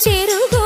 പകരാം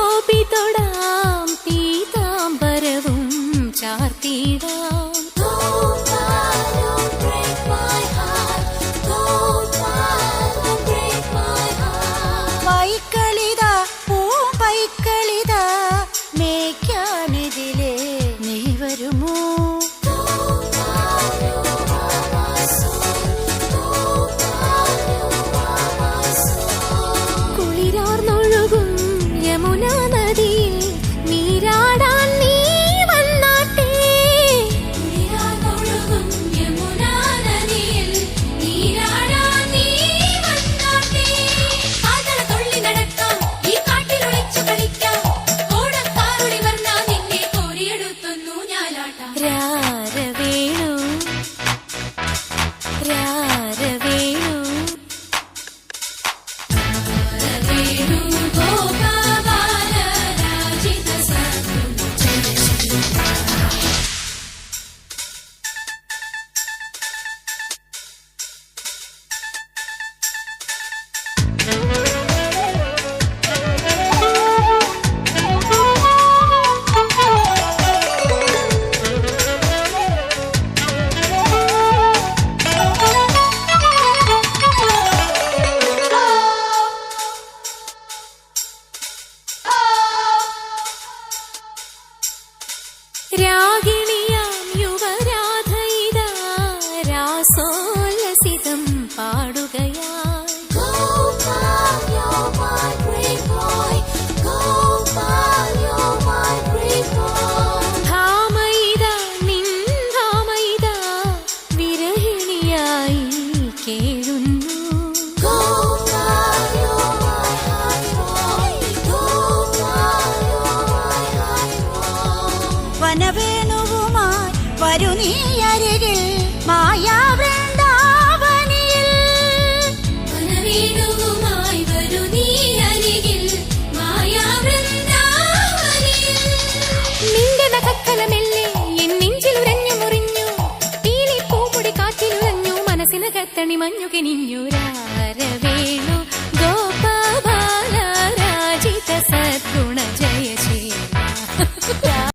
രാഗിണിയാം വരു നീ അരികിൽ മായാവൃന്ദാവനിയിൽ. വരൂ നീ അരികിൽ മായാവൃന്ദാവനിയിൽ. നിന്റെ നഖക്കലമെല്ലെ എൻ നെഞ്ചിലുരഞ്ഞു മുറിഞ്ഞു. പീലിപ്പൂമുടി കാറ്റിലുലഞ്ഞു മനസ്സിനകത്തണി മഞ്ഞു കിനിഞ്ഞു രാ